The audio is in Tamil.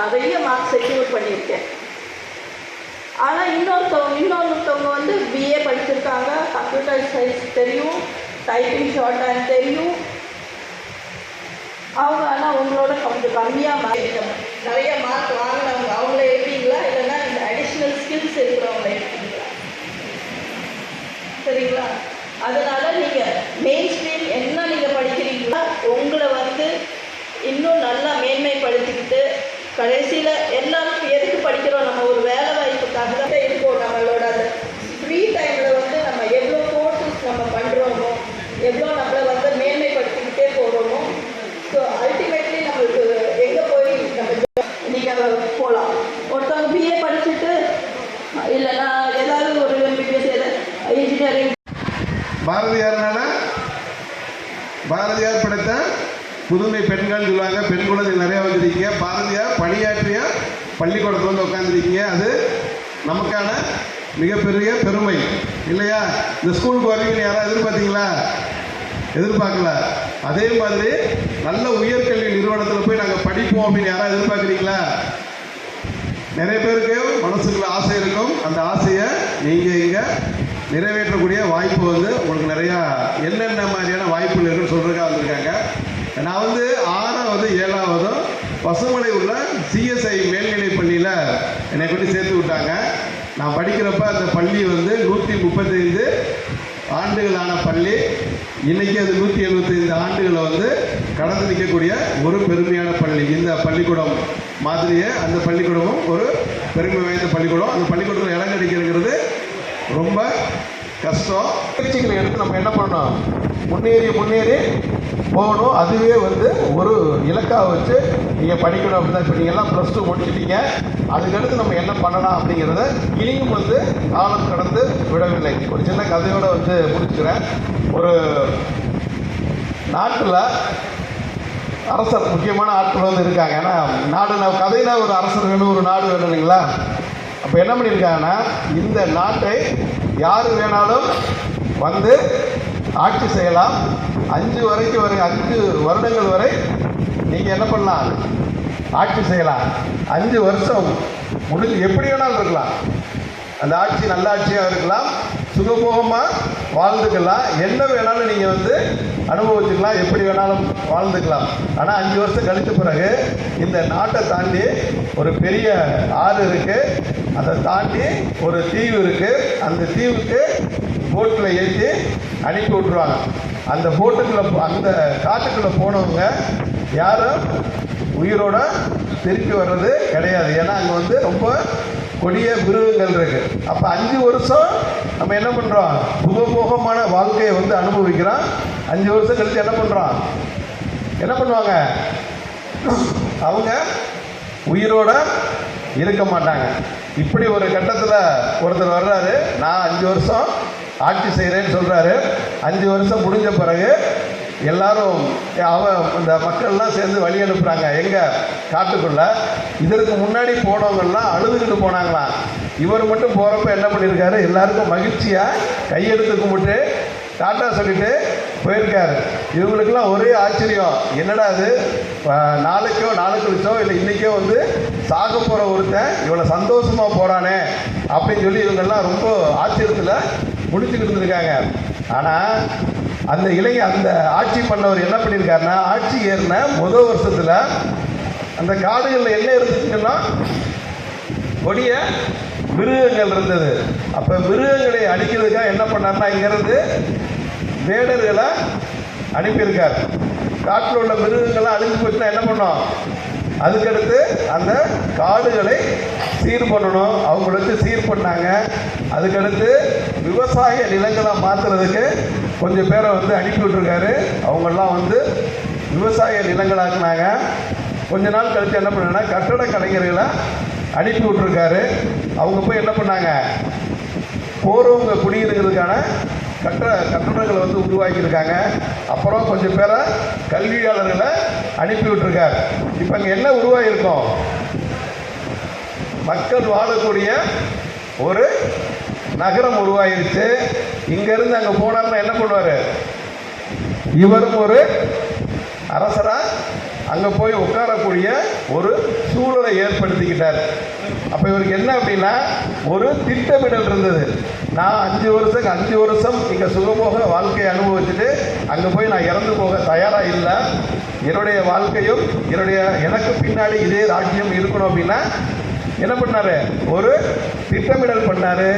நான் நிறைய மார்க் செக்யூர் பண்ணியிருக்கேன். ஆனால் இன்னொருத்தவங்க இன்னொருத்தவங்க வந்து பிஏ படிச்சிருக்காங்க. கம்ப்யூட்டர் சயின்ஸ் தெரியும் டைப்பிங் ஷார்ட் ஹேண்ட் தெரியும். அவங்க ஆனால் உங்களோட கொஞ்சம் கம்மியாக மார்க் நிறைய மார்க் வாங்கினவங்க அவங்கள எடுப்பீங்களா இல்லைன்னா இந்த அடிஷ்னல் ஸ்கில்ஸ் இருக்கிறவங்கள எடுப்பீங்களா சரிங்களா அதனால நீங்கள் மெயின் ஸ்ட்ரீம் என்ன நீங்கள் படிக்கிறீங்களோ உங்களை வந்து இன்னும் நல்லா மேன்மைப்படுத்திக்கிட்டு கடைசியில் எல்லாருக்கும் எதுக்கு படிக்கிறோம்? நம்ம ஒரு வேலை வாய்ப்புக்காக தான் இருக்கோம். நம்மளோட அந்த ஃப்ரீ டைமில் வந்து நம்ம எவ்வளோ கோர்சஸ் நம்ம பண்ணுறோமோ எவ்வளோ நம்மளை வந்து மேன்மைப்படுத்திக்கிட்டே போகிறோமோ ஸோ அல்டிமேட்லி நம்மளுக்கு எங்கே போய் நம்ம நீங்கள் போகலாம் ஒருத்தவங்க பிஏ படிச்சுட்டு இல்லைன்னா ஏதாவது ஒரு எம்பிபிஎஸ் இன்ஜினியரிங் பாரதியார்னால பாரதியார் படைத்த புதுமை பெண்கள் சொல்லுவாங்க. பெண் குழந்தை நிறையா வந்திருக்கீங்க. பாரதியார் பணியாற்றிய பள்ளிக்கூடத்தில் வந்து உட்காந்துருக்கீங்க அது நமக்கான மிகப்பெரிய பெருமை. இல்லையா? இந்த ஸ்கூலுக்கு வருவீங்கன்னு யாராவது எதிர்பார்த்தீங்களா? எதிர்பார்க்கல. அதே மாதிரி நல்ல உயர்கல்வி நிறுவனத்தில் போய் நாங்கள் படிப்போம் அப்படின்னு யாராவது எதிர்பார்க்குறீங்களா? நிறைய பேருக்கு மனசுக்குள்ள ஆசை இருக்கும். அந்த ஆசையை நீங்கள் இங்கே நிறைவேற்றக்கூடிய வாய்ப்பு வந்து உங்களுக்கு நிறையா என்னென்ன மாதிரியான வாய்ப்புகள் இருக்குன்னு சொல்கிறதுக்காக வந்திருக்காங்க. நான் வந்து ஆறாவது ஏழாவதும் பசுமலை உள்ள சிஎஸ்ஐ மேல்நிலைப் பள்ளியில் என்னை கொண்டு சேர்த்து விட்டாங்க. நான் படிக்கிறப்ப அந்த பள்ளி வந்து நூற்றி முப்பத்தைந்து ஆண்டுகளான பள்ளி. இன்னைக்கு அது நூற்றி எழுபத்தைந்து ஆண்டுகளை வந்து கடந்து நிற்கக்கூடிய ஒரு பெருமையான பள்ளி. இந்த பள்ளிக்கூடம் மாதிரியே அந்த பள்ளிக்கூடமும் ஒரு பெருமை வாய்ந்த பள்ளிக்கூடம். அந்த பள்ளிக்கூடத்தில் இடம் கிடைக்கிறது ரொம்ப கஷ்டம். முயற்சிகளை எடுத்து நம்ம என்ன பண்ணணும்? முன்னேறி முன்னேறி போகணும். அதுவே வந்து ஒரு இலக்காக வச்சு நீங்கள் படிக்கணும் அப்படின்னா இப்போ நீங்கள் எல்லாம் ப்ளஸ் டூ முடிச்சிட்டீங்க. அதுக்கடுத்து நம்ம என்ன பண்ணலாம் அப்படிங்கிறத இனியும் வந்து காலம் கடந்து விடவில்லை. ஒரு சின்ன கதையோட வந்து முடிச்சுக்கிறேன். ஒரு நாட்டில் அரசர் முக்கியமான ஆட்கள் வந்து இருக்காங்க. ஏன்னா நாடு நான் ஒரு அரசர் வேணும் ஒரு நாடு வேணும் இல்லைங்களா அப்போ என்ன பண்ணியிருக்காங்கன்னா இந்த நாட்டை யார் வேணாலும் வந்து ஆட்சி செய்யலாம். அஞ்சு வரைக்கும் வரை அஞ்சு வருடங்கள் வரை நீங்கள் என்ன பண்ணலாம்? ஆட்சி செய்யலாம். அஞ்சு வருஷம் முடிஞ்சு எப்படி வேணாலும் இருக்கலாம். அந்த ஆட்சி நல்ல ஆட்சியாக இருக்கலாம் சுகபோகமாக வாழ்ந்துக்கலாம். என்ன வேணாலும் நீங்கள் வந்து அனுபவிச்சுக்கலாம் எப்படி வேணாலும் வாழ்ந்துக்கலாம். ஆனால் அஞ்சு வருஷம் கழித்த பிறகு இந்த நாட்டை தாண்டி ஒரு பெரிய ஆறு இருக்குது அதை தாண்டி ஒரு தீவு இருக்குது அந்த தீவுக்கு போட்டில் ஏற்றி அனுப்பி விட்ருவாங்க அந்த போட்டுக்குள்ளே அந்த காட்டுக்குள்ளே போனவங்க யாரும் உயிரோட திருப்பி வர்றது கிடையாது. ஏன்னா அங்கே வந்து ரொம்ப கொடிய மிருகங்கள் இருக்கு. அப்போ அஞ்சு வருஷம் நம்ம என்ன பண்ணுறோம் புகபோகமான வாழ்க்கையை வந்து அனுபவிக்கிறோம். அஞ்சு வருஷம் கழித்து என்ன பண்ணுறோம் என்ன பண்ணுவாங்க? அவங்க உயிரோட இருக்க மாட்டாங்க. இப்படி ஒரு கட்டத்தில் ஒருத்தர் வர்றாரு நான் அஞ்சு வருஷம் ஆட்சி செய்கிறேன்னு சொல்கிறாரு அஞ்சு வருஷம் முடிஞ்ச பிறகு எல்லாரும் அவன் இந்த மக்கள்லாம் சேர்ந்து வழி அனுப்புகிறாங்க எங்கே? காட்டுக்குள்ள. இதற்கு முன்னாடி போனவங்கெல்லாம் அழுதுகிட்டு போனாங்களாம். இவர் மட்டும் போகிறப்ப என்ன பண்ணியிருக்காரு எல்லாருக்கும் மகிழ்ச்சியாக கையெடுத்து கும்பிட்டு டாட்டா சொல்லிட்டு போயிருக்காரு. இவங்களுக்கெல்லாம் ஒரே ஆச்சரியம். என்னடா அது? நாளைக்கோ நாளை கழிச்சோ இல்லை இன்றைக்கோ வந்து சாக போகிற ஒருத்தன் இவ்வளோ சந்தோஷமாக போகிறானே அப்படின்னு சொல்லி இவங்கெல்லாம் ரொம்ப ஆச்சரியத்தில் முடிச்சுக்கிட்டு இருந்திருக்காங்க. ஆனால் அந்த இளைஞ அந்த ஆட்சி பண்ணவர் என்ன பண்ணியிருக்காருன்னா ஆட்சி ஏறின முதல் வருஷத்தில் அந்த காடுகளில் என்ன இருந்துச்சுன்னா கொடிய மிருகங்கள் இருந்தது. அப்போ மிருகங்களை அழிக்கிறதுக்காக என்ன பண்ணார்னா இங்கேருந்து வேடர்களை அனுப்பியிருக்கார். காட்டில் உள்ள மிருகங்கள்லாம் அழிஞ்சு போச்சுன்னா என்ன பண்ணோம்? அதுக்கடுத்து அந்த காடுகளை சீர் பண்ணணும். அவங்களுக்கு சீர் பண்ணாங்க. அதுக்கடுத்து விவசாய நிலங்களை மாற்றுறதுக்கு கொஞ்சம் பேரை வந்து அனுப்பி விட்டுருக்காரு. அவங்கெல்லாம் வந்து விவசாய நிலங்களாக்குனாங்க. கொஞ்ச நாள் கழித்து என்ன பண்ணாங்கன்னா கட்டட கலைஞர்களை அனுப்பி விட்டுருக்காரு. அவங்க போய் என்ன பண்ணாங்க? போகிறவங்க குடியிருக்கிறதுக்கான கட்ட கட்டடங்களை வந்து உருவாக்கியிருக்காங்க. அப்புறம் கொஞ்சம் பேரை கல்வியாளர்களை அனுப்பி விட்டுருக்கார். இப்போ இங்கே என்ன உருவாகியிருக்கோம்? மக்கள் வாழக்கூடிய ஒரு நகரம் உருவாயிருச்சு இங்கேருந்து அங்கே போனார்னா என்ன பண்ணுவார்? இவரும் ஒரு அரசராக அங்கே போய் உட்காரக்கூடிய ஒரு சூழலை ஏற்படுத்திக்கிட்டார். அப்போ இவருக்கு என்ன அப்படின்னா ஒரு திட்டமிடல் இருந்தது. நான் அஞ்சு வருஷம் அஞ்சு வருஷம் இங்கே சுகமோக வாழ்க்கையை அனுபவிச்சுட்டு அங்கே போய் நான் இறந்து போக தயாராக இல்லை. என்னுடைய வாழ்க்கையும் என்னுடைய எனக்கு பின்னாடி இதே ராஜ்யம் இருக்கணும் அப்படின்னா என்ன பண்ணார்? ஒரு திட்டமிடல் பண்ணார்.